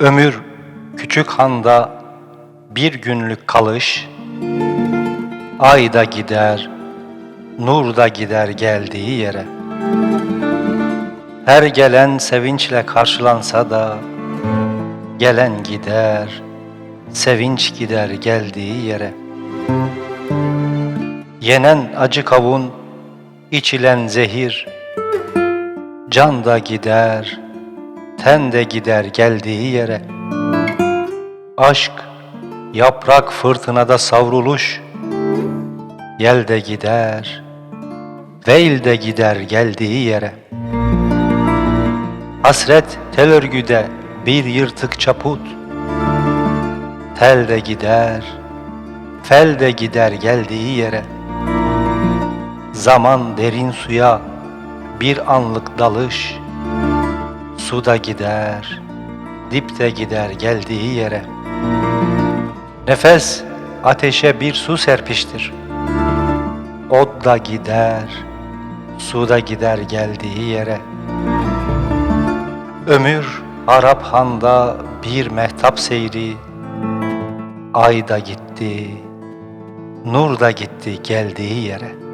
Ömür küçük handa bir günlük kalış, ay da gider, nur da gider geldiği yere. Her gelen sevinçle karşılansa da, gelen gider, sevinç gider geldiği yere. Yenen acı kavun, içilen zehir, can da gider, ten de gider geldiği yere. Aşk, yaprak fırtınada savruluş, yel de gider, veil de gider geldiği yere. Hasret tel örgüde bir yırtık çaput, tel de gider, fel de gider geldiği yere. Zaman derin suya bir anlık dalış, Su da gider, dip de gider geldiği yere. Nefes ateşe bir su serpiştir. Od da gider, su da gider geldiği yere. Ömür Arap handa bir mehtap seyri. Ay da gitti, nur da gitti geldiği yere.